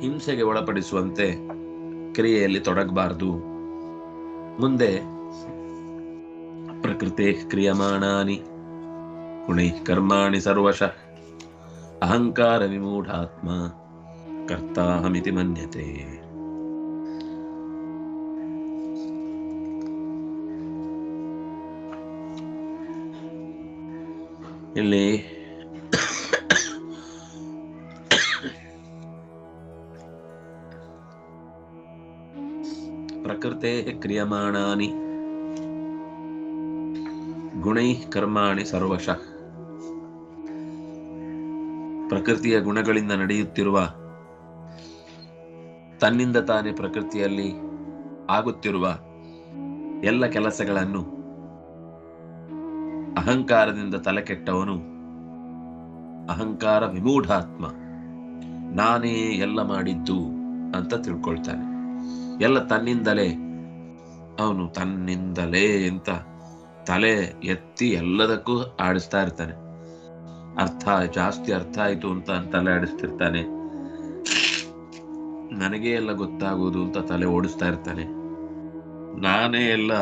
ಹಿಂಸೆಗೆ ಒಳಪಡಿಸುವಂತೆ ಕ್ರಿಯೆಯಲ್ಲಿ ತೊಡಗಬಾರದು. ಮುಂದೆ, ಪ್ರಕೃತಿ ಕ್ರಿಯಮಾಣಾನಿ, ಗುಣೈ ಕರ್ಮಾಣಿ ಸರ್ವಶಃ, ಅಹಂಕಾರ ವಿಮೂಢಾತ್ಮ, ಕರ್ತಾಹಮಿತಿ ಮನ್ಯತೆ. ಇಲ್ಲಿ ಪ್ರಕೃತೆ ಕ್ರಿಯಮಾಣಾನಿ. ಗುಣೈ ಕರ್ಮಾಣಿ ಸರ್ವಶಃ. ಪ್ರಕೃತಿಯ ಗುಣಗಳಿಂದ ನಡೆಯುತ್ತಿರುವ ತನ್ನಿಂದ ತಾನೇ ಪ್ರಕೃತಿಯಲ್ಲಿ ಆಗುತ್ತಿರುವ ಎಲ್ಲ ಕೆಲಸಗಳನ್ನು ಅಹಂಕಾರದಿಂದ ತಲೆಕೆಟ್ಟವನು ಅಹಂಕಾರ ವಿಮೂಢಾತ್ಮ. ನಾನೇ ಎಲ್ಲ ಮಾಡಿದ್ದು ಅಂತ ತಿಳ್ಕೊಳ್ತಾನೆ. ಎಲ್ಲ ತನ್ನಿಂದಲೇ ಅವನು ತನ್ನಿಂದಲೇ ಅಂತ ತಲೆ ಎತ್ತಿ ಎಲ್ಲದಕ್ಕೂ ಆಡಿಸ್ತಾ ಇರ್ತಾನೆ. ಅರ್ಥ ಜಾಸ್ತಿ ಅರ್ಥ ಆಯ್ತು ಅಂತ ತಲೆ ಆಡಿಸ್ತಿರ್ತಾನೆ. ನನಗೆ ಎಲ್ಲ ಗೊತ್ತಾಗೋದು ಅಂತ ತಲೆ ಓಡಿಸ್ತಾ ಇರ್ತಾನೆ. ನಾನೇ ಎಲ್ಲ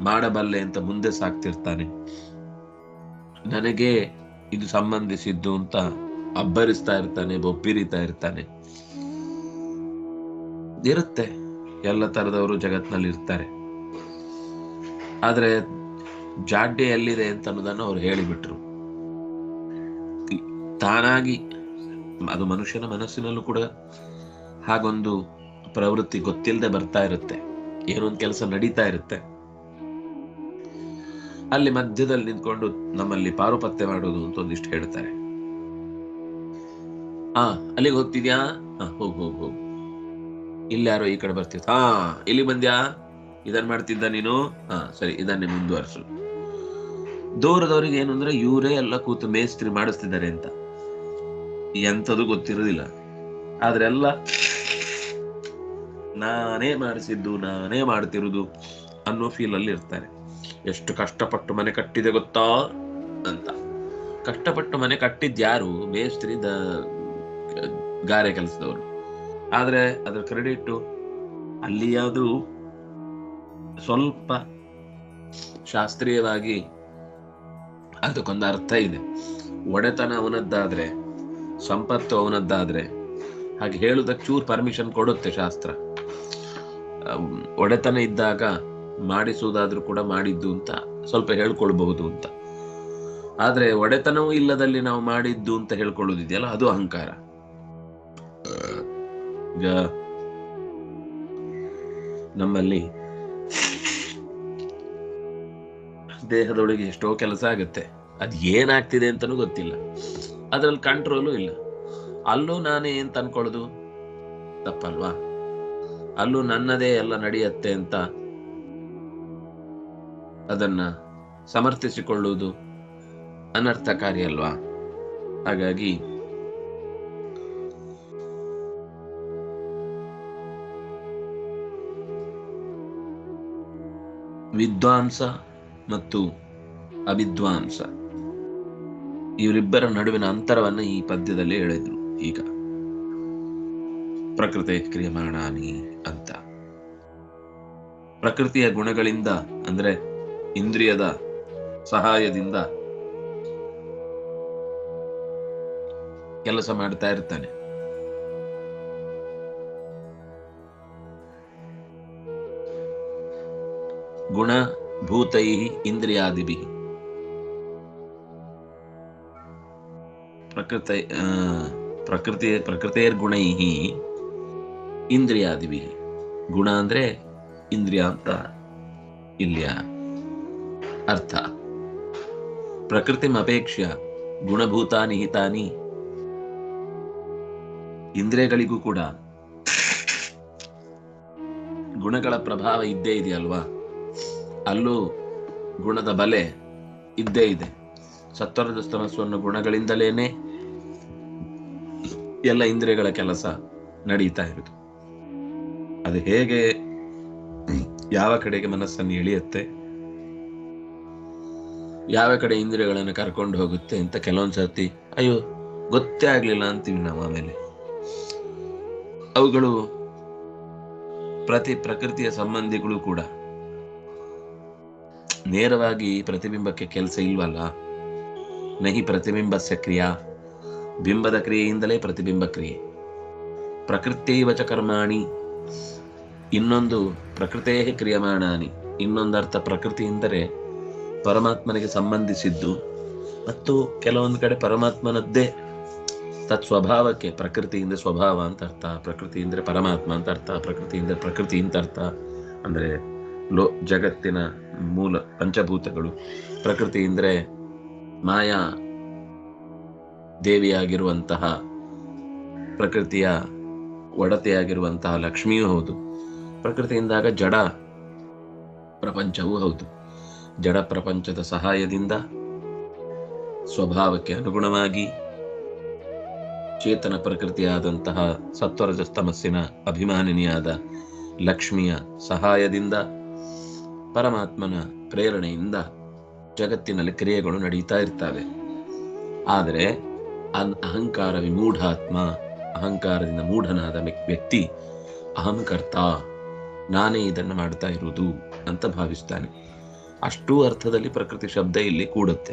ಮಾಡಬಲ್ಲೆ ಅಂತ ಮುಂದೆ ಸಾಕ್ತಿರ್ತಾನೆ. ನನಗೆ ಇದು ಸಂಬಂಧಿಸಿದ್ದು ಅಂತ ಅಬ್ಬರಿಸ್ತಾ ಇರ್ತಾನೆ, ಬೊಬ್ಬಿರಿತಾ ಇರ್ತಾನೆ. ಇರುತ್ತೆ, ಎಲ್ಲ ತರದವರು ಜಗತ್ನಲ್ಲಿ ಇರ್ತಾರೆ. ಆದ್ರೆ ಜಾಡ್ಯ ಎಲ್ಲಿದೆ ಅಂತ ಅನ್ನೋದನ್ನು ಅವ್ರು ಹೇಳಿಬಿಟ್ರು. ತಾನಾಗಿ ಅದು ಮನುಷ್ಯನ ಮನಸ್ಸಿನಲ್ಲೂ ಕೂಡ ಹಾಗೊಂದು ಪ್ರವೃತ್ತಿ ಗೊತ್ತಿಲ್ಲದೆ ಬರ್ತಾ ಇರುತ್ತೆ. ಏನೊಂದು ಕೆಲಸ ನಡೀತಾ ಇರುತ್ತೆ. ಅಲ್ಲಿ ಮಧ್ಯದಲ್ಲಿ ನಿಂತ್ಕೊಂಡು ನಮ್ಮಲ್ಲಿ ಪಾರುಪತ್ಯ ಮಾಡೋದು ಅಂತ ಒಂದಿಷ್ಟು ಹೇಳ್ತಾರೆ. ಆ, ಅಲ್ಲಿಗೆ ಹೋಗ್ತಿದ್ಯಾ? ಹಾ ಹೋಗ್ ಹೋಗ್ ಹೋಗ್. ಇಲ್ಲಿ ಯಾರೋ ಈ ಕಡೆ ಬರ್ತಿತ್ತು ಹಾ ಇಲ್ಲಿ ಬಂದ್ಯಾ? ಇದನ್ ಮಾಡ್ತಿದ್ದ ನೀನು? ಹಾ, ಸರಿ, ಇದನ್ನೇ ಮುಂದುವರ್ಸು. ದೂರದವರಿಗೆ ಏನು ಅಂದ್ರೆ, ಇವರೇ ಎಲ್ಲ ಕೂತು ಮೇಸ್ತ್ರಿ ಮಾಡಿಸ್ತಿದ್ದಾರೆ ಅಂತ. ಎಂಥದ್ದು ಗೊತ್ತಿರೋದಿಲ್ಲ. ಆದ್ರೆ ಎಲ್ಲ, ನಾನೇ ಮಾಡಿಸಿದ್ದು, ನಾನೇ ಮಾಡ್ತಿರುದು ಅನ್ನೋ ಫೀಲ್ ಅಲ್ಲಿ ಇರ್ತಾರೆ. ಎಷ್ಟು ಕಷ್ಟಪಟ್ಟು ಮನೆ ಕಟ್ಟಿದೆ ಗೊತ್ತಾ? ಅಂತ. ಕಷ್ಟಪಟ್ಟು ಮನೆ ಕಟ್ಟಿದ್ ಯಾರು? ಮೇಸ್ತ್ರಿ ದ ಗಾರೆ ಕೆಲಸದವರು. ಆದ್ರೆ ಅದ್ರ ಕ್ರೆಡಿಟ್ ಅಲ್ಲಿ ಸ್ವಲ್ಪ ಶಾಸ್ತ್ರೀಯವಾಗಿ ಅದಕ್ಕೊಂದು ಅರ್ಥ ಇದೆ. ಒಡೆತನ ಅವನದ್ದಾದ್ರೆ, ಸಂಪತ್ತು ಅವನದ್ದಾದ್ರೆ, ಹಾಗೆ ಹೇಳುದಕ್ಕೆ ಚೂರು ಪರ್ಮಿಷನ್ ಕೊಡುತ್ತೆ ಶಾಸ್ತ್ರ. ಒಡೆತನ ಇದ್ದಾಗ ಮಾಡಿಸುವುದಾದ್ರೂ ಕೂಡ ಮಾಡಿದ್ದು ಅಂತ ಸ್ವಲ್ಪ ಹೇಳ್ಕೊಳ್ಬಹುದು ಅಂತ. ಆದ್ರೆ ಒಡೆತನವೂ ಇಲ್ಲದಲ್ಲಿ ನಾವು ಮಾಡಿದ್ದು ಅಂತ ಹೇಳ್ಕೊಳ್ಳೋದಿದೆಯಲ್ಲ ಅದು ಅಹಂಕಾರ. ಈಗ ನಮ್ಮಲ್ಲಿ ದೇಹದೊಳಗೆ ಎಷ್ಟೋ ಕೆಲಸ ಆಗುತ್ತೆ. ಅದ್ ಏನಾಗ್ತಿದೆ ಅಂತನೂ ಗೊತ್ತಿಲ್ಲ. ಅದ್ರಲ್ಲಿ ಕಂಟ್ರೋಲು ಇಲ್ಲ. ಅಲ್ಲೂ ನಾನೇ ಅಂತ ಅನ್ಕೊಳ್ಳೋದು ತಪ್ಪಲ್ವಾ? ಅಲ್ಲೂ ನನ್ನದೇ ಎಲ್ಲ ನಡೆಯತ್ತೆ ಅಂತ ಅದನ್ನ ಸಮರ್ಥಿಸಿಕೊಳ್ಳುವುದು ಅನರ್ಥಕಾರಿ ಅಲ್ವಾ? ಹಾಗಾಗಿ ವಿದ್ವಾಂಸ ಮತ್ತು ಅವಿದ್ವಾಂಸ. ಇವರಿಬ್ಬರ ನಡುವಿನ ಅಂತರವನ್ನು ಈ ಪದ್ಯದಲ್ಲಿ ಹೇಳಿದ್ರು ಈಗ. ಪ್ರಕೃತಿ ಕ್ರಿಯಮಾಣಾನಿ ಅಂತ. ಪ್ರಕೃತಿಯ ಗುಣಗಳಿಂದ ಅಂದ್ರೆ ಇಂದ್ರಿಯದ ಸಹಾಯದಿಂದ ಕೆಲಸ ಮಾಡ್ತಾ ಇರ್ತಾನೆ. ಗುಣ ಭೂತೈ ಇಂದ್ರಿಯಾದಿಭಿ. ಪ್ರಕೃತಿ ಪ್ರಕೃತಿಯರ್ ಗುಣೈ ಪ್ರಕೃತಿರ್ಗುಣೈ ಇಂದ್ರಿಯಾದಿಭಿ. ಗುಣ ಅಂದ್ರೆ ಇಂದ್ರಿಯ ಅಂತ ಇಲ್ಲಿಯ ಅರ್ಥ. ಪ್ರಕೃತಿಮಪೇಕ್ಷ್ಯ ಗುಣಭೂತಾನಿ ಹಿತಾನಿ ಇಂದ್ರಿಯಗಳಿಗೂ ಕೂಡ. ಗುಣಗಳ ಪ್ರಭಾವ ಇದ್ದೇ ಇದೆಯಲ್ವಾ? ಅಲ್ಲೂ ಗುಣದ ಬಲೆ ಇದ್ದೇ ಇದೆ. ಸತ್ವರದ ಸ್ತಮಸ್ಸನ್ನು ಗುಣಗಳಿಂದಲೇನೆ ಎಲ್ಲ ಇಂದ್ರಿಯಗಳ ಕೆಲಸ ನಡೀತಾ ಇರುತ್ತೆ ಅದು ಹೇಗೆ ಯಾವ ಕಡೆಗೆ ಮನಸ್ಸನ್ನು ಎಳೆಯುತ್ತೆ? ಯಾವ ಕಡೆ ಇಂದ್ರಿಯಗಳನ್ನು ಕರ್ಕೊಂಡು ಹೋಗುತ್ತೆ ಅಂತ ಕೆಲವೊಂದ್ ಸರ್ತಿ, ಅಯ್ಯೋ, ಗೊತ್ತೇ ಆಗ್ಲಿಲ್ಲ ಅಂತೀವಿ ನಾವು ಆಮೇಲೆ. ಅವುಗಳು ಪ್ರತಿ ಪ್ರಕೃತಿಯ ಸಂಬಂಧಿಗಳು ಕೂಡ ನೇರವಾಗಿ ಪ್ರತಿಬಿಂಬಕ್ಕೆ ಕೆಲಸ ಇಲ್ವಲ್ಲ? ನಹಿ ಪ್ರತಿಬಿಂಬ ಕ್ರಿಯಾ. ಬಿಂಬದ ಕ್ರಿಯೆಯಿಂದಲೇ ಪ್ರತಿಬಿಂಬ ಕ್ರಿಯೆ. ಪ್ರಕೃತಿವಚ ಕರ್ಮಾಣಿ. ಇನ್ನೊಂದು ಪ್ರಕೃತೇ ಕ್ರಿಯಮಾಣಾನಿ. ಇನ್ನೊಂದರ್ಥ ಪ್ರಕೃತಿ ಎಂದರೆ ಪರಮಾತ್ಮನಿಗೆ ಸಂಬಂಧಿಸಿದ್ದು. ಮತ್ತು ಕೆಲವೊಂದು ಕಡೆ ಪರಮಾತ್ಮನದ್ದೇ ತತ್ ಸ್ವಭಾವಕ್ಕೆ ಪ್ರಕೃತಿಯಿಂದ ಸ್ವಭಾವ ಅಂತ ಅರ್ಥ ಪ್ರಕೃತಿ ಅಂದರೆ ಪರಮಾತ್ಮ ಅಂತ ಅರ್ಥ ಪ್ರಕೃತಿ ಪ್ರಕೃತಿ ಅಂತ ಅರ್ಥ. ಅಂದರೆ ಲೋ, ಜಗತ್ತಿನ ಮೂಲ ಪಂಚಭೂತಗಳು. ಪ್ರಕೃತಿ ಅಂದರೆ ಮಾಯಾ ದೇವಿಯಾಗಿರುವಂತಹ ಪ್ರಕೃತಿಯ ಒಡತೆಯಾಗಿರುವಂತಹ ಲಕ್ಷ್ಮಿಯೂ ಹೌದು. ಪ್ರಕೃತಿಯಿಂದಾಗ ಜಡ ಪ್ರಪಂಚವೂ ಹೌದು. ಜಡ ಪ್ರಪಂಚದ ಸಹಾಯದಿಂದ ಸ್ವಭಾವಕ್ಕೆ ಅನುಗುಣವಾಗಿ ಚೇತನ ಪ್ರಕೃತಿಯಾದಂತಹ ಸತ್ವರಜಸ್ತಮಸ್ಸಿನ ಅಭಿಮಾನಿನಿಯಾದ ಲಕ್ಷ್ಮಿಯ ಸಹಾಯದಿಂದ ಪರಮಾತ್ಮನ ಪ್ರೇರಣೆಯಿಂದ ಜಗತ್ತಿನಲ್ಲಿ ಕ್ರಿಯೆಗಳು ನಡೀತಾ ಇರ್ತವೆ. ಆದರೆ ಅಹಂಕಾರ ವಿಮೂಢಾತ್ಮ, ಅಹಂಕಾರದಿಂದ ಮೂಢನಾದ ವ್ಯ- ವ್ಯಕ್ತಿ ಅಹಂಕರ್ತ, ನಾನೇ ಇದನ್ನು ಮಾಡ್ತಾ ಇರುವುದು ಅಂತ ಭಾವಿಸ್ತಾನೆ. ಅಷ್ಟೂ ಅರ್ಥದಲ್ಲಿ ಪ್ರಕೃತಿ ಶಬ್ದ ಇಲ್ಲಿ ಕೂಡುತ್ತೆ.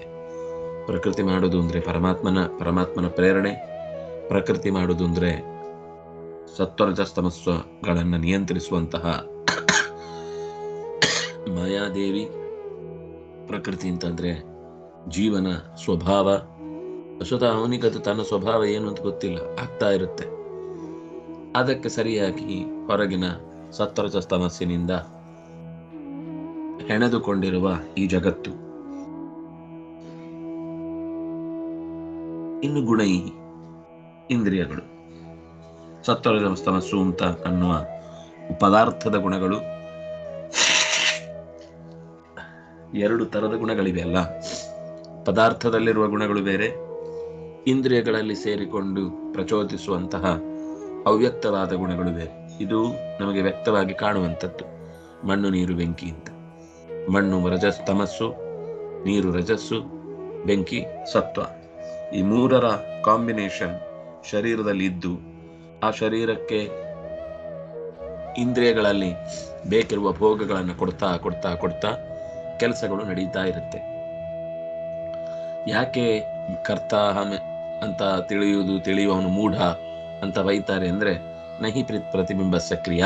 ಪ್ರಕೃತಿ ಮಾಡೋದು ಅಂದ್ರೆ ಪರಮಾತ್ಮನ ಪರಮಾತ್ಮನ ಪ್ರೇರಣೆ. ಪ್ರಕೃತಿ ಮಾಡೋದು ಅಂದ್ರೆ ಸತ್ವರಜಸ್ತಮಸ್ವಗಳನ್ನು ನಿಯಂತ್ರಿಸುವಂತಹ ಮಾಯಾದೇವಿ. ಪ್ರಕೃತಿ ಅಂತಂದ್ರೆ ಜೀವನ ಸ್ವಭಾವ. ಸ್ವತಃ ಅವನಿಗದು ತನ್ನ ಸ್ವಭಾವ ಏನು ಅಂತ ಗೊತ್ತಿಲ್ಲ. ಆಗ್ತಾ ಇರುತ್ತೆ. ಅದಕ್ಕೆ ಸರಿಯಾಗಿ ಹೊರಗಿನ ಸತ್ವರಜಸ್ತಮಸ್ಸಿನಿಂದ ಹೆಣೆದುಕೊಂಡಿರುವ ಈ ಜಗತ್ತು. ಇನ್ನು ಗುಣೈ ಇಂದ್ರಿಯಗಳು. ಸತ್ವರಜಸ್ತಮಸ್ಸು ಅಂತ ಅನ್ನುವ ಪದಾರ್ಥದ ಗುಣಗಳು. ಎರಡು ತರದ ಗುಣಗಳಿವೆ ಅಲ್ಲ? ಪದಾರ್ಥದಲ್ಲಿರುವ ಗುಣಗಳು ಬೇರೆ, ಇಂದ್ರಿಯಗಳಲ್ಲಿ ಸೇರಿಕೊಂಡು ಪ್ರಚೋದಿಸುವಂತಹ ಅವ್ಯಕ್ತವಾದ ಗುಣಗಳು ಬೇರೆ. ಇದು ನಮಗೆ ವ್ಯಕ್ತವಾಗಿ ಕಾಣುವಂಥದ್ದು. ಮಣ್ಣು, ನೀರು, ಬೆಂಕಿ ಅಂತ. ಮಣ್ಣು ರಜಸ್, ತಮಸ್ಸು, ನೀರು ರಜಸ್ಸು, ಬೆಂಕಿ, ಸತ್ವ. ಈ ಮೂರರ ಕಾಂಬಿನೇಷನ್ ಶರೀರದಲ್ಲಿ ಇದ್ದು, ಆ ಶರೀರಕ್ಕೆ ಇಂದ್ರಿಯಗಳಲ್ಲಿ ಬೇಕಿರುವ ಭೋಗಗಳನ್ನು ಕೊಡ್ತಾ ಕೊಡ್ತಾ ಕೊಡ್ತಾ ಕೆಲಸಗಳು ನಡೀತಾ ಇರುತ್ತೆ. ಯಾಕೆ ಕರ್ತ ಅಂತ ತಿಳಿಯುವುದು ತಿಳಿಯುವವನು ಮೂಢ ಅಂತ ಬೈತಾರೆ ಅಂದ್ರೆ ನಹಿ ಪ್ರಿ ಪ್ರತಿಬಿಂಬ ಸಕ್ರಿಯ.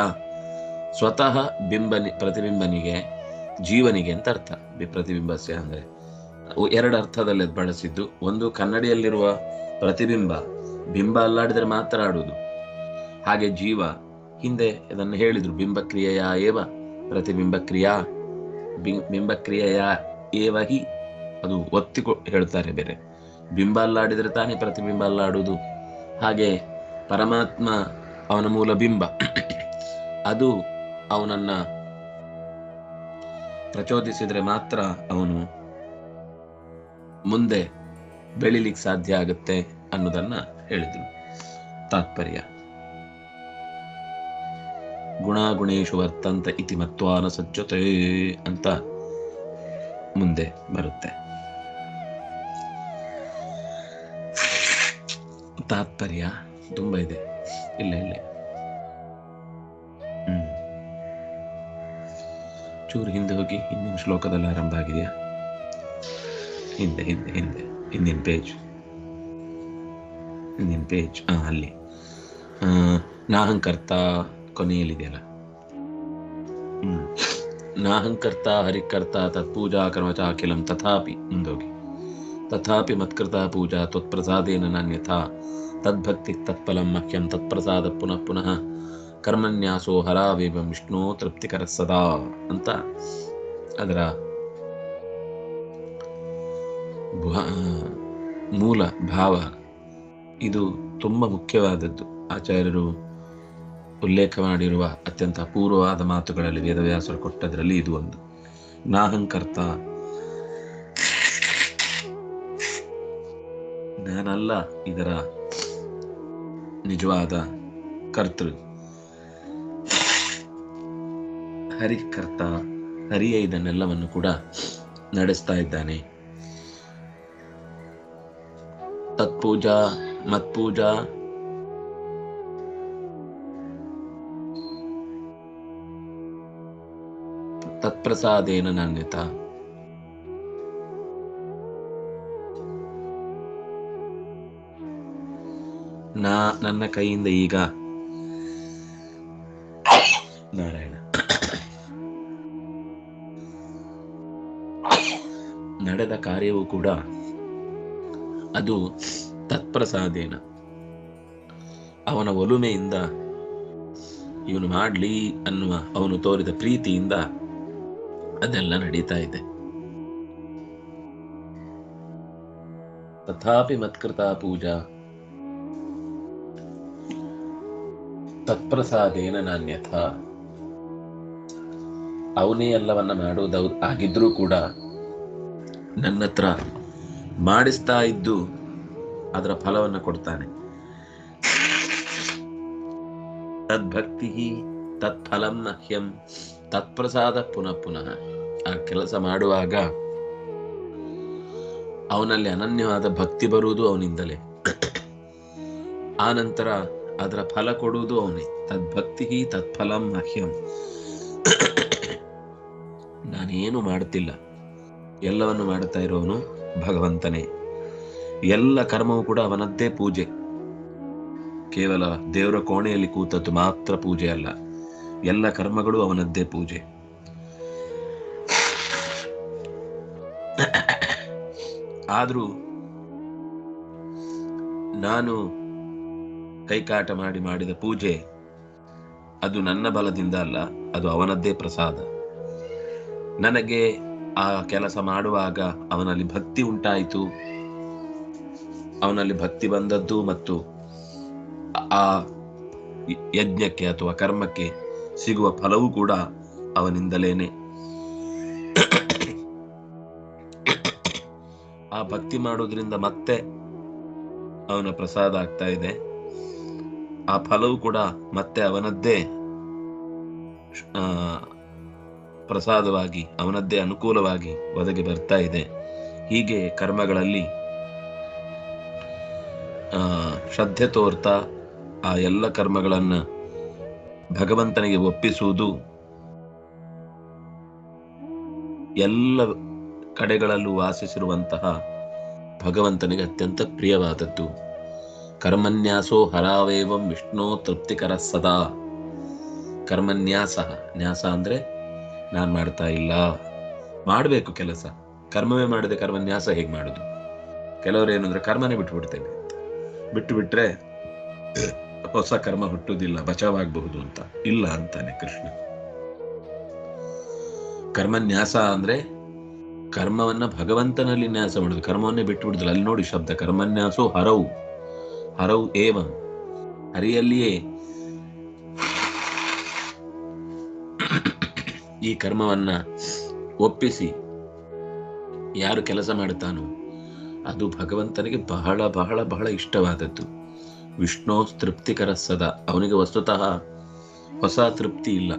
ಸ್ವತಃ ಬಿಂಬನಿ ಪ್ರತಿಬಿಂಬನಿಗೆ, ಜೀವನಿಗೆ ಅಂತ ಅರ್ಥ. ಪ್ರತಿಬಿಂಬಸ್ಯ ಅಂದ್ರೆ ಎರಡು ಅರ್ಥದಲ್ಲಿ ಅದು ಬಳಸಿದ್ದು. ಒಂದು ಕನ್ನಡಿಯಲ್ಲಿರುವ ಪ್ರತಿಬಿಂಬ, ಬಿಂಬ ಅಲ್ಲಾಡಿದರೆ ಮಾತ್ರ ಆಡುವುದು. ಹಾಗೆ ಜೀವ ಹಿಂದೆ ಇದನ್ನು ಹೇಳಿದ್ರು, ಬಿಂಬಕ್ರಿಯೆಯ ಏವ ಪ್ರತಿಬಿಂಬ ಕ್ರಿಯಾ ಬಿಂಬಕ್ರಿಯೆಯ ಕ್ರಿಯೆಯ ಏವಾಗಿ ಅದು ಒತ್ತಿ ಕೊ- ಹೇಳ್ತಾರೆ ಬೇರೆ. ಬಿಂಬ ಅಲ್ಲಾಡಿದ್ರೆ ತಾನೇ ಪ್ರತಿಬಿಂಬ ಅಲ್ಲಾಡುವುದು ಹಾಗೆ ಪರಮಾತ್ಮ ಅವನ ಮೂಲ ಬಿಂಬ. ಅದು ಅವನನ್ನ ಪ್ರಚೋದಿಸಿದ್ರೆ ಮಾತ್ರ ಅವನು ಮುಂದೆ ಬೆಳಿಲಿಕ್ಕೆ ಸಾಧ್ಯ ಆಗುತ್ತೆ ಅನ್ನೋದನ್ನ ಹೇಳಿದ್ರು. ತಾತ್ಪರ್ಯ. ಗುಣಾಗುಣೇಶು ವರ್ತಂತ ಇತಿ ಮತ್ವಾನ ಸಜ್ಜತೆ ಅಂತ ಮುಂದೆ ಬರುತ್ತೆ. ತಾತ್ಪರ್ಯ ತುಂಬ ಇದೆ. ಇಲ್ಲ ಇಲ್ಲ. ಚೂರು ಹಿಂದೆ ಹೋಗಿ ಇನ್ನೊಂದು ಶ್ಲೋಕದಲ್ಲಿ ಆರಂಭ ಆಗಿದೆಯಾ? ಹಿಂದೆ ಹಿಂದೆ ಹಿಂದೆ. ಹಿಂದಿನ ಪೇಜ್ ಹಿಂದಿನ ಪೇಜ್ ಹಾಂ ಅಲ್ಲಿ. ನಾಹಂಕರ್ತ ಕೊನೆಯಲ್ಲಿದೆಯಲ್ಲ? ಹ್ಮ್. ನಾಹಂಕರ್ತ ಹರಿಕರ್ತ ತತ್ಪೂಜಾ ಕರ್ಮ ಚ ಅಖಿಲಂ ತಥಾಪಿ ಮುಂದೋಗಿ. ತಥಾಪಿ ಮತ್ಕೃತ ಪೂಜಾ ತ್ವತ್ಪ್ರಸಾದೇನ ನಾನ್ಯಥಾ ತದ್ಭಕ್ತಿ ತತ್ಫಲಂ ಮಹ್ಯಂ ತತ್ಪ್ರಸಾದ ಪುನಃ ಪುನಃ. ಕರ್ಮನ್ಯಾಸೋ ಹರಾವೇವ ವಿಷ್ಣು ತೃಪ್ತಿಕರ ಸದಾ ಅಂತ ಅದರ ಮೂಲ ಭಾವ. ಇದು ತುಂಬ ಮುಖ್ಯವಾದದ್ದು. ಆಚಾರ್ಯರು ಉಲ್ಲೇಖ ಮಾಡಿರುವ ಅತ್ಯಂತ ಅಪೂರ್ವವಾದ ಮಾತುಗಳಲ್ಲಿ ವೇದವ್ಯಾಸರು ಕೊಟ್ಟದರಲ್ಲಿ ಇದು ಒಂದು. ನಾಹಂಕರ್ತ ನಾನಲ್ಲ ಇದರ ನಿಜವಾದ ಕರ್ತೃ. ಹರಿಕರ್ತ ಹರಿಯ ಇದನ್ನೆಲ್ಲವನ್ನು ಕೂಡ ನಡೆಸ್ತಾ ಇದ್ದಾನೆ. ತತ್ಪೂಜಾ, ಮತ್ಪೂಜಾ ತತ್ಪ್ರಸಾದೇನ ನಾಣ್ಯತಾ ನಾ ನನ್ನ ಕೈಯಿಂದ ಈಗ ನಾರಾಯಣ. ನಡೆದ ಕಾರ್ಯವೂ ಕೂಡ ಅದು ತತ್ಪ್ರಸಾದೇನ. ಅವನ ಒಲುಮೆಯಿಂದ ಇವನು ಮಾಡಲಿ ಅನ್ನುವ ಅವನು ತೋರಿದ ಪ್ರೀತಿಯಿಂದ ಅದೆಲ್ಲ ನಡೀತಾ ಇದೆ. ತಥಾಪಿ ಮತ್ಕೃತ ಪೂಜಾ. ತತ್ಪ್ರಸಾದೇನ ನಾಣ್ಯಥ. ಅವನೇ ಎಲ್ಲವನ್ನ ಮಾಡುವುದು ಆಗಿದ್ರೂ ಕೂಡ ನನ್ನ ಹತ್ರ ಮಾಡಿಸ್ತಾ ಇದ್ದು ಅದರ ಫಲವನ್ನು ಕೊಡ್ತಾನೆ. ತದ್ಭಕ್ತಿ ತತ್ಫಲಂ ಮಹ್ಯಂ ತತ್ಪ್ರಸಾದ ಪುನಃ ಪುನಃ ಆ ಕೆಲಸ ಮಾಡುವಾಗ ಅವನಲ್ಲಿ ಅನನ್ಯವಾದ ಭಕ್ತಿ ಬರುವುದು ಅವನಿಂದಲೇ. ಆ ನಂತರ ಅದರ ಫಲ ಕೊಡುವುದು ಅವನೇ. ತದ್ಭಕ್ತಿ ತತ್ಫಲಂ ಮಹ್ಯಂ. ನಾನೇನು ಮಾಡ್ತಿಲ್ಲ ಎಲ್ಲವನ್ನು ಮಾಡ್ತಾ ಇರೋವನು ಭಗವಂತನೇ. ಎಲ್ಲ ಕರ್ಮವೂ ಕೂಡ ಅವನದ್ದೇ ಪೂಜೆ. ಕೇವಲ ದೇವರ ಕೋಣೆಯಲ್ಲಿ ಕೂತದ್ದು ಮಾತ್ರ ಪೂಜೆ ಅಲ್ಲ. ಎಲ್ಲ ಕರ್ಮಗಳು ಅವನದ್ದೇ ಪೂಜೆ. ಆದರೂ ನಾನು ಕೈಕಾಟ ಮಾಡಿ ಮಾಡಿದ ಪೂಜೆ ಅದು ನನ್ನ ಬಲದಿಂದ ಅಲ್ಲ, ಅದು ಅವನದ್ದೇ ಪ್ರಸಾದ. ನನಗೆ ಆ ಕೆಲಸ ಮಾಡುವಾಗ ಅವನಲ್ಲಿ ಭಕ್ತಿ ಉಂಟಾಯಿತು. ಅವನಲ್ಲಿ ಭಕ್ತಿ ಬಂದದ್ದು ಮತ್ತು ಆ ಯಜ್ಞಕ್ಕೆ ಅಥವಾ ಕರ್ಮಕ್ಕೆ ಸಿಗುವ ಫಲವೂ ಕೂಡ ಅವನಿಂದಲೇನೆ. ಆ ಭಕ್ತಿ ಮಾಡೋದ್ರಿಂದ ಮತ್ತೆ ಅವನ ಪ್ರಸಾದ ಆಗ್ತಾ ಇದೆ. ಆ ಫಲವು ಕೂಡ ಮತ್ತೆ ಅವನದ್ದೇ ಪ್ರಸಾದವಾಗಿ, ಅವನದ್ದೇ ಅನುಕೂಲವಾಗಿ ಒದಗಿ ಬರ್ತಾ ಇದೆ. ಹೀಗೆ ಕರ್ಮಗಳಲ್ಲಿ ಶ್ರದ್ಧೆ ತೋರ್ತಾ ಆ ಎಲ್ಲ ಕರ್ಮಗಳನ್ನ ಭಗವಂತನಿಗೆ ಒಪ್ಪಿಸುವುದು ಎಲ್ಲ ಕಡೆಗಳಲ್ಲೂ ವಾಸಿಸಿರುವಂತಹ ಭಗವಂತನಿಗೆ ಅತ್ಯಂತ ಪ್ರಿಯವಾದದ್ದು. ಕರ್ಮನ್ಯಾಸೋ ಹರಾವೇವಂ ವಿಷ್ಣು ತೃಪ್ತಿಕರ ಸದಾ. ಕರ್ಮನ್ಯಾಸ, ನ್ಯಾಸ ಅಂದ್ರೆ ನಾನ್ ಮಾಡ್ತಾ ಇಲ್ಲ. ಮಾಡಬೇಕು ಕೆಲಸ. ಕರ್ಮವೇ ಮಾಡದೆ ಕರ್ಮನ್ಯಾಸ ಹೇಗೆ ಮಾಡುದು? ಕೆಲವರು ಏನಂದ್ರೆ ಕರ್ಮನೇ ಬಿಟ್ಟು ಬಿಡ್ತೇನೆ ಬಿಟ್ಟು ಬಿಟ್ರೆ ಹೊಸ ಕರ್ಮ ಹುಟ್ಟುವುದಿಲ್ಲ, ಬಚಾವಾಗಬಹುದು ಅಂತ. ಇಲ್ಲ ಅಂತಾನೆ ಕೃಷ್ಣ. ಕರ್ಮನ್ಯಾಸ ಅಂದ್ರೆ ಕರ್ಮವನ್ನ ಭಗವಂತನಲ್ಲಿ ನ್ಯಾಸ ಮಾಡುದು. ಕರ್ಮವನ್ನೇ ಬಿಟ್ಟು ಬಿಡುದಿಲ್ಲ. ಅಲ್ಲಿ ನೋಡಿ ಶಬ್ದ, ಕರ್ಮನ್ಯಾಸೋ ಹರವು ಹರವು ಏವಂ. ಹರಿಯಲ್ಲಿಯೇ ಈ ಕರ್ಮವನ್ನ ಒಪ್ಪಿಸಿ. ಯಾರು ಕೆಲಸ ಮಾಡುತ್ತಾನೋ, ಅದು ಭಗವಂತನಿಗೆ ಬಹಳ ಬಹಳ ಬಹಳ ಇಷ್ಟವಾದದ್ದು. ವಿಷ್ಣು ತೃಪ್ತಿಕರ ಸದಾ. ಅವನಿಗೆ ವಸ್ತುತಃ ಹೊಸ ತೃಪ್ತಿ ಇಲ್ಲ.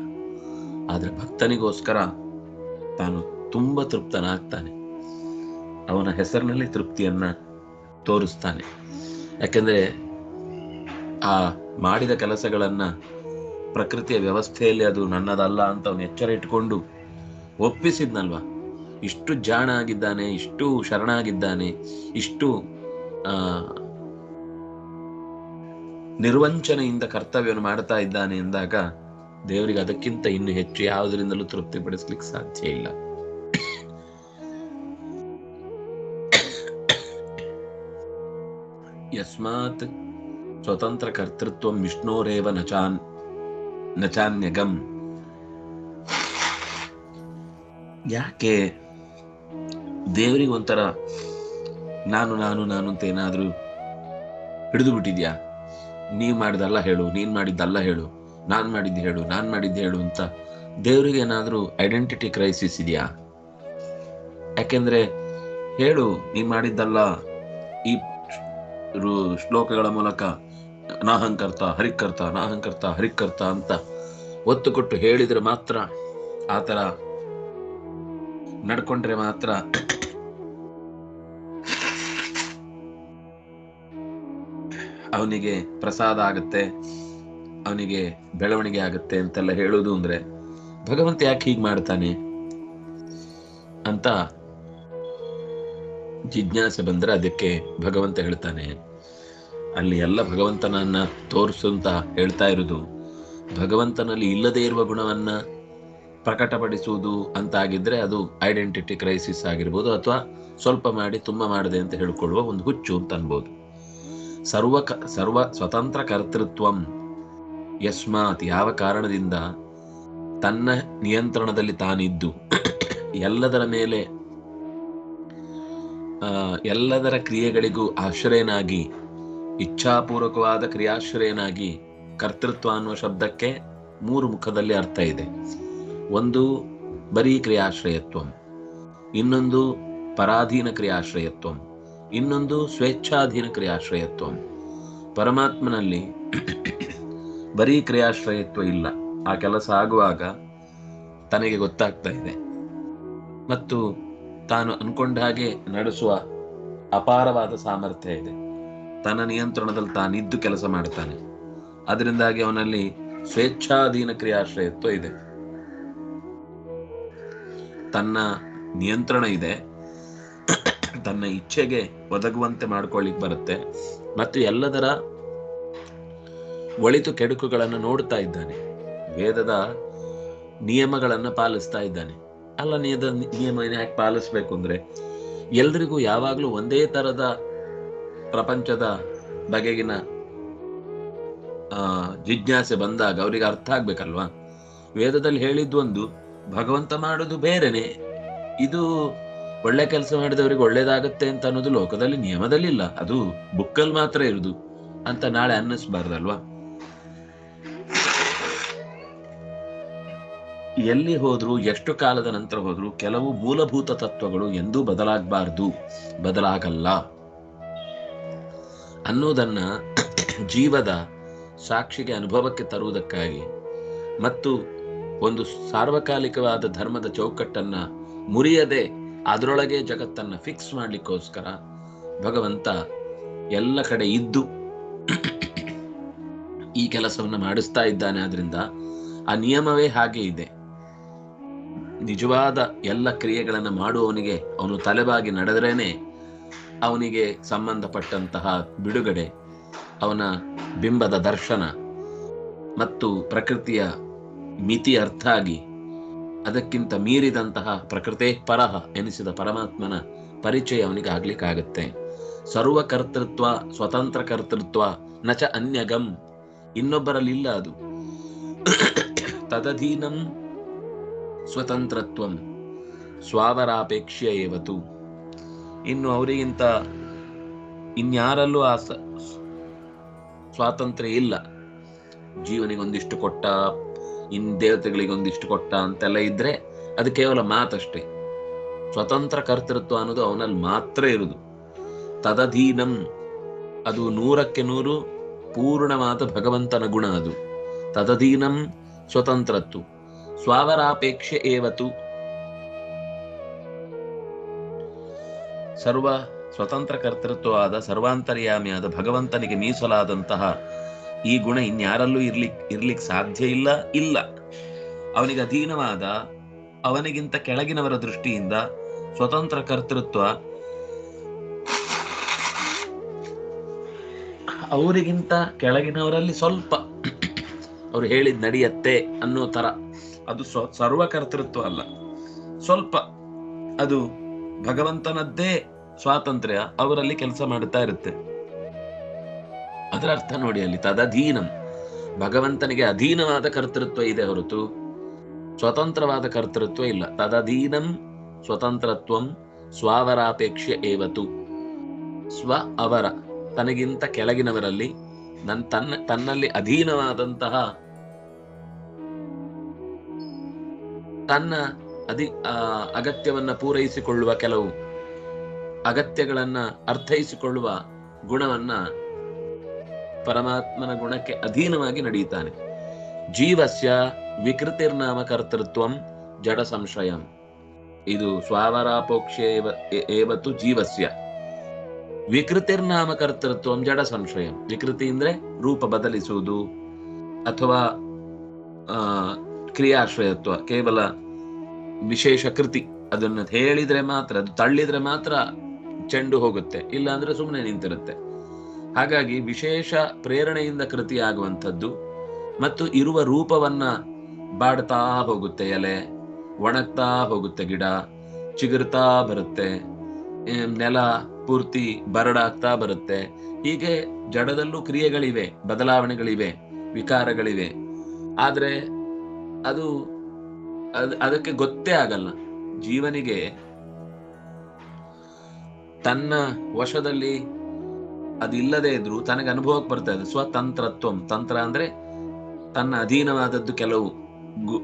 ಆದರೆ ಭಕ್ತನಿಗೋಸ್ಕರ ತಾನು ತುಂಬ ತೃಪ್ತನಾಗ್ತಾನೆ. ಅವನ ಹೆಸರಿನಲ್ಲಿ ತೃಪ್ತಿಯನ್ನ ತೋರಿಸ್ತಾನೆ. ಯಾಕೆಂದರೆ ಆ ಮಾಡಿದ ಕೆಲಸಗಳನ್ನ ಪ್ರಕೃತಿಯ ವ್ಯವಸ್ಥೆಯಲ್ಲಿ ಅದು ನನ್ನದಲ್ಲ ಅಂತ ಅವನು ಎಚ್ಚರ ಇಟ್ಕೊಂಡು ಒಪ್ಪಿಸಿದ್ನಲ್ವ? ಇಷ್ಟು ಜಾಣ ಆಗಿದ್ದಾನೆ, ಇಷ್ಟು ಶರಣಾಗಿದ್ದಾನೆ, ಇಷ್ಟು ನಿರ್ವಂಚನೆಯಿಂದ ಕರ್ತವ್ಯವನ್ನು ಮಾಡ್ತಾ ಇದ್ದಾನೆ ಎಂದಾಗ ದೇವರಿಗೆ ಅದಕ್ಕಿಂತ ಇನ್ನು ಹೆಚ್ಚು ಯಾವುದರಿಂದಲೂ ತೃಪ್ತಿಪಡಿಸ್ಲಿಕ್ಕೆ ಸಾಧ್ಯ ಇಲ್ಲ. ಯಸ್ಮಾತ್ ಸ್ವತಂತ್ರ ಕರ್ತೃತ್ವ ವಿಷ್ಣೋರೇವ ನಚಾನ್ ನಚಾನ್ಯಗಂ. ಯಾಕೆ ದೇವರಿಗೆ ಒಂಥರ ನಾನು ನಾನು ನಾನು ಅಂತ ಏನಾದರೂ ಹಿಡಿದು ಬಿಟ್ಟಿದ್ಯಾ? ನೀವ್ ಮಾಡಿದಲ್ಲ ಹೇಳು, ನೀನ್ ಮಾಡಿದ್ದಲ್ಲ ಹೇಳು, ನಾನ್ ಮಾಡಿದ್ದು ಹೇಳು, ನಾನ್ ಮಾಡಿದ್ದು ಹೇಳು ಅಂತ ದೇವರಿಗೆ ಏನಾದರೂ ಐಡೆಂಟಿಟಿ ಕ್ರೈಸಿಸ್ ಇದೆಯಾ? ಯಾಕೆಂದ್ರೆ ಹೇಳು, ನೀನ್ ಮಾಡಿದ್ದಲ್ಲ ಈ ಶ್ಲೋಕಗಳ ಮೂಲಕ ನಾಹಂಕರ್ತ ಹರಿಕರ್ತ ನಾಹಂಕರ್ತ ಹರಿಕರ್ತ ಅಂತ ಒತ್ತು ಕೊಟ್ಟು ಹೇಳಿದ್ರೆ ಮಾತ್ರ ಆತರ ನಡ್ಕೊಂಡ್ರೆ ಮಾತ್ರ ಅವನಿಗೆ ಪ್ರಸಾದ ಆಗುತ್ತೆ, ಅವನಿಗೆ ಬೆಳವಣಿಗೆ ಆಗುತ್ತೆ ಅಂತೆಲ್ಲ ಹೇಳೋದು ಅಂದ್ರೆ ಭಗವಂತ ಯಾಕೆ ಹೀಗೆ ಮಾಡ್ತಾನೆ ಅಂತ ಜಿಜ್ಞಾಸೆ ಬಂದ್ರೆ ಅದಕ್ಕೆ ಭಗವಂತ ಹೇಳ್ತಾನೆ. ಅಲ್ಲಿ ಎಲ್ಲ ಭಗವಂತನನ್ನ ತೋರಿಸು ಅಂತ ಹೇಳ್ತಾ ಇರೋದು, ಭಗವಂತನಲ್ಲಿ ಇಲ್ಲದೇ ಇರುವ ಗುಣವನ್ನ ಪ್ರಕಟಪಡಿಸುವುದು ಅಂತ ಆಗಿದ್ರೆ ಅದು ಐಡೆಂಟಿಟಿ ಕ್ರೈಸಿಸ್ ಆಗಿರ್ಬೋದು ಅಥವಾ ಸ್ವಲ್ಪ ಮಾಡಿ ತುಂಬ ಮಾಡಿದೆ ಅಂತ ಹೇಳ್ಕೊಳ್ಳುವ ಒಂದು ಹುಚ್ಚು ಅಂತ ಅನ್ಬೋದು. ಸರ್ವ ಸರ್ವ ಸ್ವತಂತ್ರ ಕರ್ತೃತ್ವಂ ಯಸ್ಮಾತ್ ಯಾವ ಕಾರಣದಿಂದ ತನ್ನ ನಿಯಂತ್ರಣದಲ್ಲಿ ತಾನಿದ್ದು? ಎಲ್ಲದರ ಮೇಲೆ ಎಲ್ಲದರ ಕ್ರಿಯೆಗಳಿಗೂ ಆಶ್ರಯನಾಗಿ, ಇಚ್ಛಾಪೂರ್ವಕವಾದ ಕ್ರಿಯಾಶ್ರಯನಾಗಿ ಕರ್ತೃತ್ವ ಅನ್ನುವ ಶಬ್ದಕ್ಕೆ ಮೂರು ಮುಖದಲ್ಲಿ ಅರ್ಥ ಇದೆ. ಒಂದು ಬರೀ ಕ್ರಿಯಾಶ್ರಯತ್ವಂ, ಇನ್ನೊಂದು ಪರಾಧೀನ ಕ್ರಿಯಾಶ್ರಯತ್ವಂ. ಇನ್ನೊಂದು ಸ್ವೇಚ್ಛಾಧೀನ ಕ್ರಿಯಾಶ್ರಯತ್ವ. ಪರಮಾತ್ಮನಲ್ಲಿ ಬರೀ ಕ್ರಿಯಾಶ್ರಯತ್ವ ಇಲ್ಲ. ಆ ಕೆಲಸ ಆಗುವಾಗ ತನಗೆ ಗೊತ್ತಾಗ್ತಾ ಇದೆ. ಮತ್ತು ತಾನು ಅನ್ಕೊಂಡ ಹಾಗೆ ನಡೆಸುವ ಅಪಾರವಾದ ಸಾಮರ್ಥ್ಯ ಇದೆ. ತನ್ನ ನಿಯಂತ್ರಣದಲ್ಲಿ ತಾನಿದ್ದು ಕೆಲಸ ಮಾಡ್ತಾನೆ. ಅದರಿಂದಾಗಿ ಅವನಲ್ಲಿ ಸ್ವೇಚ್ಛಾಧೀನ ಕ್ರಿಯಾಶ್ರಯತ್ವ ಇದೆ. ತನ್ನ ನಿಯಂತ್ರಣ ಇದೆ. ತನ್ನ ಇಚ್ಛೆಗೆ ಒದಗುವಂತೆ ಮಾಡ್ಕೊಳ್ಳಿಕ್ ಬರುತ್ತೆ. ಮತ್ತು ಎಲ್ಲದರ ಒಳಿತು ಕೆಡುಕುಗಳನ್ನು ನೋಡ್ತಾ ಇದ್ದಾನೆ. ವೇದದ ನಿಯಮಗಳನ್ನು ಪಾಲಿಸ್ತಾ ಇದ್ದಾನೆ. ಅಲ್ಲ ನಿಯದ ನಿಯಮ ಯಾಕೆ ಪಾಲಿಸ್ಬೇಕು ಅಂದ್ರೆ, ಎಲ್ರಿಗೂ ಯಾವಾಗ್ಲೂ ಒಂದೇ ತರದ ಪ್ರಪಂಚದ ಬಗೆಗಿನ ಜಿಜ್ಞಾಸೆ ಬಂದಾಗ ಅವರಿಗೆ ಅರ್ಥ ಆಗ್ಬೇಕಲ್ವಾ? ವೇದದಲ್ಲಿ ಹೇಳಿದ್ದು ಒಂದು, ಭಗವಂತ ಮಾಡೋದು ಬೇರೆನೆ. ಇದು ಒಳ್ಳೆ ಕೆಲಸ ಮಾಡಿದವರಿಗೆ ಒಳ್ಳೇದಾಗತ್ತೆ ಅಂತ ಅನ್ನೋದು ಲೋಕದಲ್ಲಿ ನಿಯಮದಲ್ಲಿ ಇಲ್ಲ ಅದು ಬುಕ್ಕಲ್ಲಿ ಮಾತ್ರ ಇರುದು ಅಂತ ನಾಳೆ ಅನ್ನಿಸ್ಬಾರ್ದಲ್ವಾ? ಎಲ್ಲಿ ಹೋದ್ರು, ಎಷ್ಟು ಕಾಲದ ನಂತರ ಹೋದ್ರು ಕೆಲವು ಮೂಲಭೂತ ತತ್ವಗಳು ಎಂದೂ ಬದಲಾಗಬಾರ್ದು. ಬದಲಾಗಲ್ಲ. ಅನ್ನೋದನ್ನ ಜೀವದ ಸಾಕ್ಷಿಗೆ ಅನುಭವಕ್ಕೆ ತರುವುದಕ್ಕಾಗಿ ಮತ್ತು ಒಂದು ಸಾರ್ವಕಾಲಿಕವಾದ ಧರ್ಮದ ಚೌಕಟ್ಟನ್ನ ಮುರಿಯದೆ ಅದರೊಳಗೆ ಜಗತ್ತನ್ನು ಫಿಕ್ಸ್ ಮಾಡಲಿಕ್ಕೋಸ್ಕರ ಭಗವಂತ ಎಲ್ಲ ಕಡೆ ಇದ್ದು ಈ ಕೆಲಸವನ್ನು ಮಾಡಿಸ್ತಾ ಇದ್ದಾನೆ. ಆದ್ರಿಂದ ಆ ನಿಯಮವೇ ಹಾಗೆ ಇದೆ. ನಿಜವಾದ ಎಲ್ಲ ಕ್ರಿಯೆಗಳನ್ನು ಮಾಡುವವನಿಗೆ ಅವನು ತಲೆಬಾಗಿ ನಡೆದ್ರೇನೆ ಅವನಿಗೆ ಸಂಬಂಧಪಟ್ಟಂತಹ ಬಿಡುಗಡೆ, ಅವನ ಬಿಂಬದ ದರ್ಶನ ಮತ್ತು ಪ್ರಕೃತಿಯ ಮಿತಿ ಅರ್ಥ ಆಗಿ ಅದಕ್ಕಿಂತ ಮೀರಿದಂತಹ ಪ್ರಕೃತೆ ಪರಹ ಎನಿಸಿದ ಪರಮಾತ್ಮನ ಪರಿಚಯ ಅವನಿಗೆ ಆಗ್ಲಿಕ್ಕಾಗತ್ತೆ. ಸರ್ವ ಕರ್ತೃತ್ವ, ಸ್ವತಂತ್ರ ಕರ್ತೃತ್ವ, ನಚ ಅನ್ಯಗಂ. ಇನ್ನೊಬ್ಬರಲ್ಲಿ ಇಲ್ಲ ಅದು. ತದಧೀನಂ ಸ್ವತಂತ್ರತ್ವಂ. ಸ್ವಾವರಾಪೇಕ್ಷ್ಯ ಏವತು. ಇನ್ನು ಅವರಿಗಿಂತ ಇನ್ಯಾರಲ್ಲೂ ಆ ಸ್ವಾತಂತ್ರ್ಯ ಇಲ್ಲ. ಜೀವನಿಗೊಂದಿಷ್ಟು ಕೊಟ್ಟ ಇನ್ ದೇವತೆಗಳಿಗೆ ಒಂದಿಷ್ಟು ಕೊಟ್ಟ ಅಂತೆಲ್ಲ ಇದ್ರೆ ಅದು ಕೇವಲ ಮಾತಷ್ಟೇ. ಸ್ವತಂತ್ರ ಕರ್ತೃತ್ವ ಅನ್ನೋದು ಅವನಲ್ಲಿ ಮಾತ್ರ ಇರುದು. ತದಧೀನಂ, ಅದು ನೂರಕ್ಕೆ ನೂರು ಪೂರ್ಣವಾದ ಭಗವಂತನ ಗುಣ ಅದು. ತದಧೀನಂ ಸ್ವತಂತ್ರತ್ವ ಸ್ವಾವರಾಪೇಕ್ಷೆ ಏವತು. ಸರ್ವ ಸ್ವತಂತ್ರ ಕರ್ತೃತ್ವವಾದ ಸರ್ವಾಂತರ್ಯಾಮಿಯಾದ ಭಗವಂತನಿಗೆ ಮೀಸಲಾದಂತಹ ಈ ಗುಣ ಇನ್ಯಾರಲ್ಲೂ ಇರ್ಲಿಕ್ ಇರ್ಲಿಕ್ ಸಾಧ್ಯ ಇಲ್ಲ ಇಲ್ಲ. ಅವನಿಗೆ ಅಧೀನವಾದ, ಅವನಿಗಿಂತ ಕೆಳಗಿನವರ ದೃಷ್ಟಿಯಿಂದ ಸ್ವತಂತ್ರ ಕರ್ತೃತ್ವ ಅವರಿಗಿಂತ ಕೆಳಗಿನವರಲ್ಲಿ ಸ್ವಲ್ಪ. ಅವ್ರು ಹೇಳಿದ್ ನಡೆಯತ್ತೆ ಅನ್ನೋ ತರ ಅದು ಸ್ವ, ಸರ್ವ ಕರ್ತೃತ್ವ ಅಲ್ಲ. ಸ್ವಲ್ಪ. ಅದು ಭಗವಂತನದ್ದೇ ಸ್ವಾತಂತ್ರ್ಯ, ಅವರಲ್ಲಿ ಕೆಲಸ ಮಾಡುತ್ತಾ ಇರುತ್ತೆ. ಅದರ ಅರ್ಥ ನೋಡಿ ಅಲ್ಲಿ, ತದಧೀನಂ. ಭಗವಂತನಿಗೆ ಅಧೀನವಾದ ಕರ್ತೃತ್ವ ಇದೆ ಹೊರತು ಸ್ವತಂತ್ರವಾದ ಕರ್ತೃತ್ವ ಇಲ್ಲ. ತದಧೀನಂ ಸ್ವತಂತ್ರತ್ವಂ ಸ್ವಾವರಾಪೇಕ್ಷೆ ಏವತು. ಸ್ವ ಅವರ, ತನಗಿಂತ ಕೆಳಗಿನವರಲ್ಲಿ, ನನ್ ತನ್ನ, ತನ್ನಲ್ಲಿ ಅಧೀನವಾದಂತಹ ತನ್ನ ಅಧಿ ಅಗತ್ಯವನ್ನ ಪೂರೈಸಿಕೊಳ್ಳುವ ಕೆಲವು ಅಗತ್ಯಗಳನ್ನ ಅರ್ಥೈಸಿಕೊಳ್ಳುವ ಗುಣವನ್ನ ಪರಮಾತ್ಮನ ಗುಣಕ್ಕೆ ಅಧೀನವಾಗಿ ನಡೆಯುತ್ತಾನೆ. ಜೀವಸ್ಯ ವಿಕೃತಿರ್ನಾಮ ಕರ್ತೃತ್ವಂ ಜಡ ಸಂಶಯ. ಇದು ಸ್ವಾವರಾಪೋಕ್ಷೆ ಏವತ್ತು ಜೀವಸ್ಯ. ವಿಕೃತಿರ್ನಾಮ ಕರ್ತೃತ್ವಂ ಜಡ ಸಂಶಯ. ವಿಕೃತಿ ಅಂದ್ರೆ ರೂಪ ಬದಲಿಸುವುದು ಅಥವಾ, ಆ, ಕ್ರಿಯಾಶ್ರಯತ್ವ, ಕೇವಲ ವಿಶೇಷ ಕೃತಿ. ಅದನ್ನ ಹೇಳಿದ್ರೆ ಮಾತ್ರ, ಅದು ತಳ್ಳಿದ್ರೆ ಮಾತ್ರ ಚೆಂಡು ಹೋಗುತ್ತೆ, ಇಲ್ಲಾಂದ್ರೆ ಸುಮ್ಮನೆ ನಿಂತಿರುತ್ತೆ. ಹಾಗಾಗಿ ವಿಶೇಷ ಪ್ರೇರಣೆಯಿಂದ ಕೃತಿ ಆಗುವಂಥದ್ದು ಮತ್ತು ಇರುವ ರೂಪವನ್ನ ಬಾಡ್ತಾ ಹೋಗುತ್ತೆ ಎಲೆ, ಒಣಗ್ತಾ ಹೋಗುತ್ತೆ ಗಿಡ, ಚಿಗುರ್ತಾ ಬರುತ್ತೆ ನೆಲ, ಪೂರ್ತಿ ಬರಡಾಗ್ತಾ ಬರುತ್ತೆ. ಹೀಗೆ ಜಡದಲ್ಲೂ ಕ್ರಿಯೆಗಳಿವೆ, ಬದಲಾವಣೆಗಳಿವೆ, ವಿಕಾರಗಳಿವೆ. ಆದರೆ ಅದ್- ಅದಕ್ಕೆ ಗೊತ್ತೇ ಆಗಲ್ಲ. ಜೀವನಿಗೆ ತನ್ನ ವಶದಲ್ಲಿ ಅದಿಲ್ಲದೆ ಇದ್ರೂ ತನಗೆ ಅನುಭವಕ್ಕೆ ಬರ್ತಾ ಇದೆ ಸ್ವತಂತ್ರತ್ವಂ. ತಂತ್ರ ಅಂದ್ರೆ ತನ್ನ ಅಧೀನವಾದದ್ದು ಕೆಲವು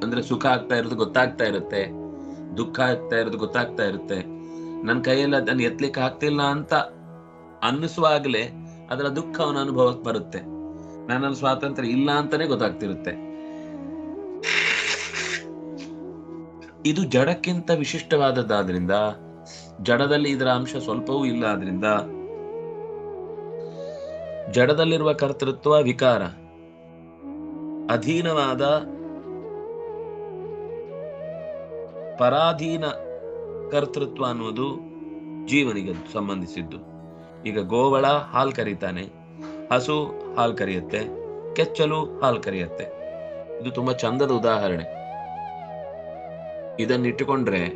ಅಂದ್ರೆ ಸುಖ ಆಗ್ತಾ ಇರೋದು ಗೊತ್ತಾಗ್ತಾ ಇರುತ್ತೆ. ದುಃಖ ಆಗ್ತಾ ಇರೋದು ಗೊತ್ತಾಗ್ತಾ ಇರುತ್ತೆ. ನನ್ನ ಕೈಯಲ್ಲಿ ಅದನ್ನು ಎತ್ಲಿಕ್ಕೆ ಆಗ್ತಿಲ್ಲ ಅಂತ ಅನ್ನಿಸುವಾಗಲೇ ಅದರ ದುಃಖ ಅವನ ಅನುಭವಕ್ಕೆ ಬರುತ್ತೆ. ನನ್ನ ಸ್ವಾತಂತ್ರ್ಯ ಇಲ್ಲ ಅಂತಾನೆ ಗೊತ್ತಾಗ್ತಿರುತ್ತೆ. ಇದು ಜಡಕ್ಕಿಂತ ವಿಶಿಷ್ಟವಾದದ್ದಾದ್ರಿಂದ, ಜಡದಲ್ಲಿ ಇದರ ಅಂಶ ಸ್ವಲ್ಪವೂ ಇಲ್ಲ ಆದ್ರಿಂದ ಜಡದಲ್ಲಿರುವ ಕರ್ತೃತ್ವ ವಿಕಾರ. ಅಧೀನವಾದ ಪರಾಧೀನ ಕರ್ತೃತ್ವ ಅನ್ನುವುದು ಜೀವನಿಗೆ ಸಂಬಂಧಿಸಿದ್ದು. ಈಗ ಗೋವಳ ಹಾಲ್ ಕರೀತಾನೆ. ಹಸು ಹಾಲ್ ಕರೆಯುತ್ತೆ. ಕೆಚ್ಚಲು ಹಾಲ್ ಕರೆಯುತ್ತೆ. ಇದು ತುಂಬಾ ಚಂದದ ಉದಾಹರಣೆ. ಇದನ್ನಿಟ್ಟುಕೊಂಡ್ರೆ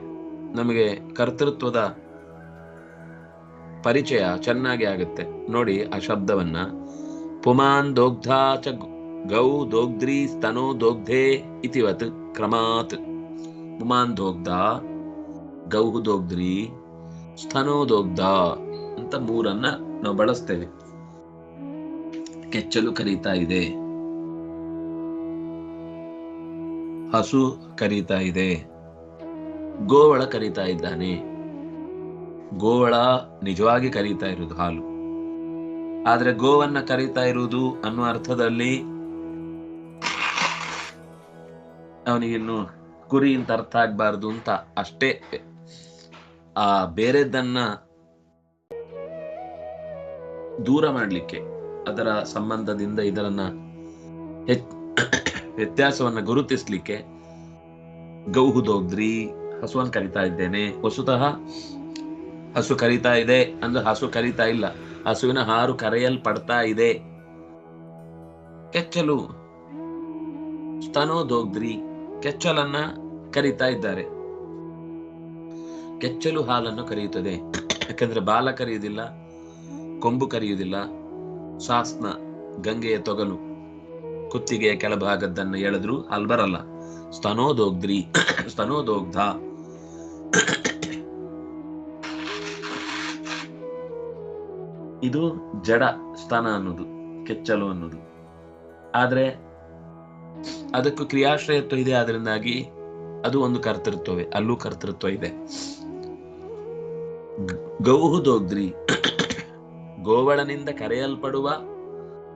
ನಮಗೆ ಕರ್ತೃತ್ವದ ಪರಿಚಯ ಚೆನ್ನಾಗಿ ಆಗುತ್ತೆ. ನೋಡಿ ಆ ಶಬ್ದವನ್ನ. ಪುಮಾನ್ ದೋಗ್ಧಾ ಚ ಗೌ ದೋಗ್ಧ್ರಿ ಸ್ತನೋ ದೋಗ್ಧೆ ಇತಿವತ್ ಕ್ರಮಾತ್. ಪುಮಾನ್ ದೋಗ್ಧ, ಗೌ ದೋಗ್ಧ್ರಿ ಸ್ತನೋ ದೋಗ್ಧ ಅಂತ ಮೂರನ್ನ ನಾವು ಬಳಸ್ತೇವೆ. ಕೆಚ್ಚಲು ಕರೀತಾ ಇದೆ. ಹಸು ಕರೀತಾ ಇದೆ. ಗೋವಳ ಕರೀತಾ ಇದ್ದಾನೆ. ಗೋವಳ ನಿಜವಾಗಿ ಕರೀತಾ ಇರುವುದು ಹಾಲು. ಆದ್ರೆ ಗೋವನ್ನ ಕರೀತಾ ಇರುವುದು ಅನ್ನುವ ಅರ್ಥದಲ್ಲಿ ಅವನಿಗಿನ್ನು ಕುರಿ ಅಂತ ಅರ್ಥ ಆಗ್ಬಾರ್ದು ಅಂತ ಅಷ್ಟೇ. ಆ ಬೇರೆದನ್ನ ದೂರ ಮಾಡಲಿಕ್ಕೆ, ಅದರ ಸಂಬಂಧದಿಂದ ಇದರನ್ನ ವ್ಯತ್ಯಾಸವನ್ನ ಗುರುತಿಸ್ಲಿಕ್ಕೆ ಗೌಹುದೋದ್ರಿ ಹಸುವನ್ನು ಕರಿತಾ ಇದ್ದೇನೆ. ವಸುತಃ ಹಸು ಕರೀತಾ ಇದೆ ಅಂದ್ರೆ ಹಸು ಕರೀತಾ ಇಲ್ಲ. ಹಸುವಿನ ಹಾರು ಕರೆಯಲ್ಪಡ್ತಾ ಇದೆ. ಕೆಚ್ಚಲು. ಸ್ತನೋದೋಗ್ರಿ ಕೆಚ್ಚಲನ್ನ ಕರೀತಾ ಇದ್ದಾರೆ. ಕೆಚ್ಚಲು ಹಾಲನ್ನು ಕರೆಯುತ್ತದೆ. ಯಾಕಂದ್ರೆ ಬಾಲ ಕರೆಯುವುದಿಲ್ಲ, ಕೊಂಬು ಕರೆಯುವುದಿಲ್ಲ. ಸಾಸ್ನ ಗಂಗೆಯ ತೊಗಲು ಕುತ್ತಿಗೆಯ ಕೆಳಭಾಗದ್ದನ್ನು ಎಳೆದ್ರು ಅಲ್ಲಿ ಬರಲ್ಲ. ಸ್ತನೋದೋಗ್ದ್ರಿ. ಸ್ತನೋದೋಗ್ಧ. ಇದು ಜಡ ಸ್ಥಾನ ಅನ್ನೋದು, ಕೆಚ್ಚಲು ಅನ್ನೋದು. ಆದ್ರೆ ಅದಕ್ಕೂ ಕ್ರಿಯಾಶ್ರಯತ್ವ ಇದೆ, ಆದ್ರಿಂದಾಗಿ ಅದು ಒಂದು ಕರ್ತೃತ್ವವೇ, ಅಲ್ಲೂ ಕರ್ತೃತ್ವ ಇದೆ. ಗೌಹು ದೋಗ್ರಿ ಗೋವಳನಿಂದ ಕರೆಯಲ್ಪಡುವ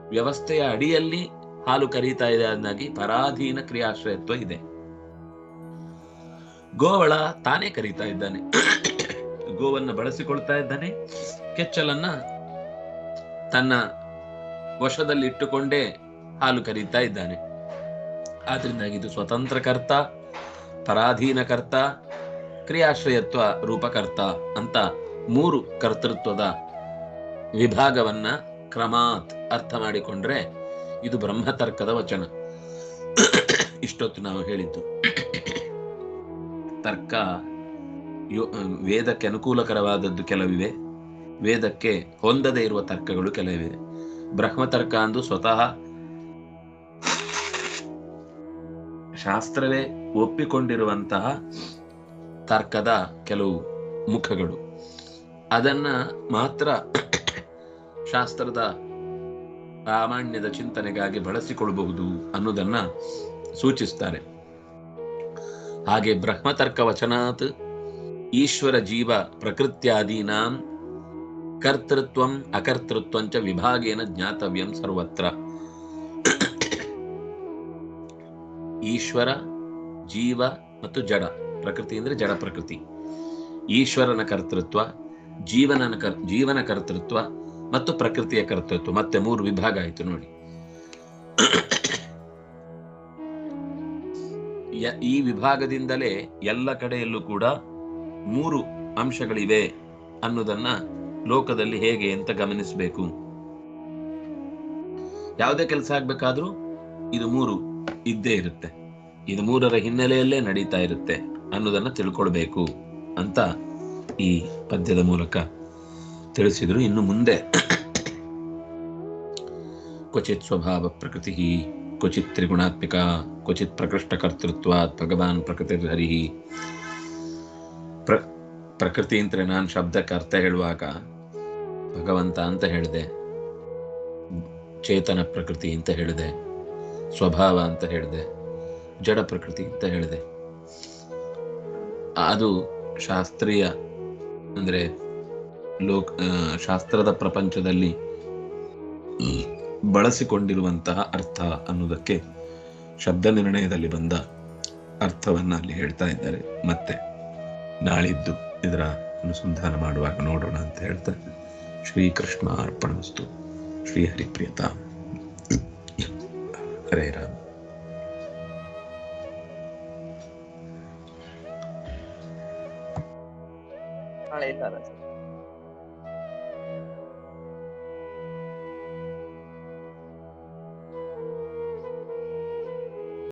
ವ್ಯವಸ್ಥೆಯ ಅಡಿಯಲ್ಲಿ ಹಾಲು ಕರೀತಾ ಇದೆ ಅಂದಾಗಿ ಪರಾಧೀನ ಕ್ರಿಯಾಶ್ರಯತ್ವ ಇದೆ. ಗೋವಳ ತಾನೇ ಕರೀತಾ ಇದ್ದಾನೆ. ಗೋವನ್ನ ಬಳಸಿಕೊಳ್ತಾ ಇದ್ದಾನೆ. ಕೆಚ್ಚಲನ್ನ ತನ್ನ ವಶದಲ್ಲಿ ಇಟ್ಟುಕೊಂಡೇ ಹಾಲು ಕರೀತಾ ಇದ್ದಾನೆ. ಆದ್ರಿಂದಾಗಿ ಇದು ಸ್ವತಂತ್ರ ಕರ್ತ, ಪರಾಧೀನ ಕರ್ತ, ಕ್ರಿಯಾಶ್ರಯತ್ವ ರೂಪಕರ್ತ ಅಂತ ಮೂರು ಕರ್ತೃತ್ವದ ವಿಭಾಗವನ್ನ ಕ್ರಮಾತ್ ಅರ್ಥ ಮಾಡಿಕೊಂಡ್ರೆ ಇದು ಬ್ರಹ್ಮತರ್ಕದ ವಚನ. ಇಷ್ಟೊತ್ತು ನಾವು ಹೇಳಿದ್ದು. ತರ್ಕ ವೇದಕ್ಕೆ ಅನುಕೂಲಕರವಾದದ್ದು ಕೆಲವಿವೆ. ವೇದಕ್ಕೆ ಹೊಂದದೇ ಇರುವ ತರ್ಕಗಳು ಕೆಲವಿವೆ ಬ್ರಹ್ಮತರ್ಕ ಅಂದು ಸ್ವತಃ ಶಾಸ್ತ್ರವೇ ಒಪ್ಪಿಕೊಂಡಿರುವಂತಹ ತರ್ಕದ ಕೆಲವು ಮುಖಗಳು. ಅದನ್ನ ಮಾತ್ರ ಶಾಸ್ತ್ರದ ಪ್ರಾಮಾಣ್ಯದ ಚಿಂತನೆಗಾಗಿ ಬಳಸಿಕೊಳ್ಳಬಹುದು ಅನ್ನೋದನ್ನ ಸೂಚಿಸ್ತಾರೆ. ಹಾಗೆ ಬ್ರಹ್ಮತರ್ಕ ವಚನಾತ್ ಈಶ್ವರ ಜೀವ ಪ್ರಕೃತ್ಯಾದೀನಾಂ ಕರ್ತೃತ್ವಂ ಅಕರ್ತೃತ್ವಂಚ ವಿಭಾಗೇನ ಜ್ಞಾತವ್ಯಂ ಸರ್ವತ್ರ. ಈಶ್ವರ, ಜೀವ ಮತ್ತು ಜಡ. ಪ್ರಕೃತಿ ಅಂದ್ರೆ ಜಡ ಪ್ರಕೃತಿ. ಈಶ್ವರನ ಕರ್ತೃತ್ವ, ಜೀವನನ ಕರ್, ಜೀವನ ಕರ್ತೃತ್ವ ಮತ್ತು ಪ್ರಕೃತಿಯ ಕರ್ತೃತ್ವ. ಮತ್ತೆ ಮೂರು ವಿಭಾಗ ಆಯ್ತು ನೋಡಿ. ಈ ವಿಭಾಗದಿಂದಲೇ ಎಲ್ಲ ಕಡೆಯಲ್ಲೂ ಕೂಡ ಮೂರು ಅಂಶಗಳಿವೆ ಅನ್ನೋದನ್ನ ಲೋಕದಲ್ಲಿ ಹೇಗೆ ಅಂತ ಗಮನಿಸಬೇಕು. ಯಾವುದೇ ಕೆಲಸ ಆಗ್ಬೇಕಾದ್ರೂ ಇದು ಮೂರು ಇದ್ದೇ ಇರುತ್ತೆ. ಇದು ಮೂರರ ಹಿನ್ನೆಲೆಯಲ್ಲೇ ನಡೀತಾ ಇರುತ್ತೆ ಅನ್ನೋದನ್ನ ತಿಳ್ಕೊಳ್ಬೇಕು ಅಂತ ಈ ಪದ್ಯದ ಮೂಲಕ ತಿಳಿಸಿದ್ರು. ಇನ್ನು ಮುಂದೆ ಕ್ವಚಿತ್ ಸ್ವಭಾವ ಪ್ರಕೃತಿ, ಕ್ವಚಿತ್ ತ್ರಿಗುಣಾತ್ಮಿಕ, ಕ್ವಚಿತ್ ಪ್ರಕೃಷ್ಟ ಕರ್ತೃತ್ವ ಭಗವಾನ್ ಪ್ರಕೃತಿರ್ಹರಿ. ಪ್ರ ಪ್ರಕೃತಿ ಅಂತ ನಾನು ಶಬ್ದಕ್ಕೆ ಅರ್ಥ ಹೇಳುವಾಗ ಭಗವಂತ ಅಂತ ಹೇಳಿದೆ. ಚೇತನ ಪ್ರಕೃತಿ ಅಂತ ಹೇಳಿದೆ. ಸ್ವಭಾವ ಅಂತ ಹೇಳಿದೆ. ಜಡ ಪ್ರಕೃತಿ ಅಂತ ಹೇಳಿದೆ. ಅದು ಶಾಸ್ತ್ರೀಯ ಅಂದ್ರೆ ಲೋಕ ಶಾಸ್ತ್ರದ ಪ್ರಪಂಚದಲ್ಲಿ ಬಳಸಿಕೊಂಡಿರುವಂತಹ ಅರ್ಥ ಅನ್ನೋದಕ್ಕೆ ಶಬ್ದ ನಿರ್ಣಯದಲ್ಲಿ ಬಂದ ಅರ್ಥವನ್ನ ಅಲ್ಲಿ ಹೇಳ್ತಾ ಇದ್ದಾರೆ. ಮತ್ತೆ ನಾಳಿದ್ದು. ಇದರ ಅನುಸಂಧಾನ ಮಾಡುವಾಗ ನೋಡೋಣ ಅಂತ ಹೇಳ್ತಾ ಶ್ರೀಕೃಷ್ಣ ಅರ್ಪಣಸ್ತು. ಶ್ರೀ ಹರಿಪ್ರಿಯತ. ಹರೇ ರಾಮ. ನಾಳೆ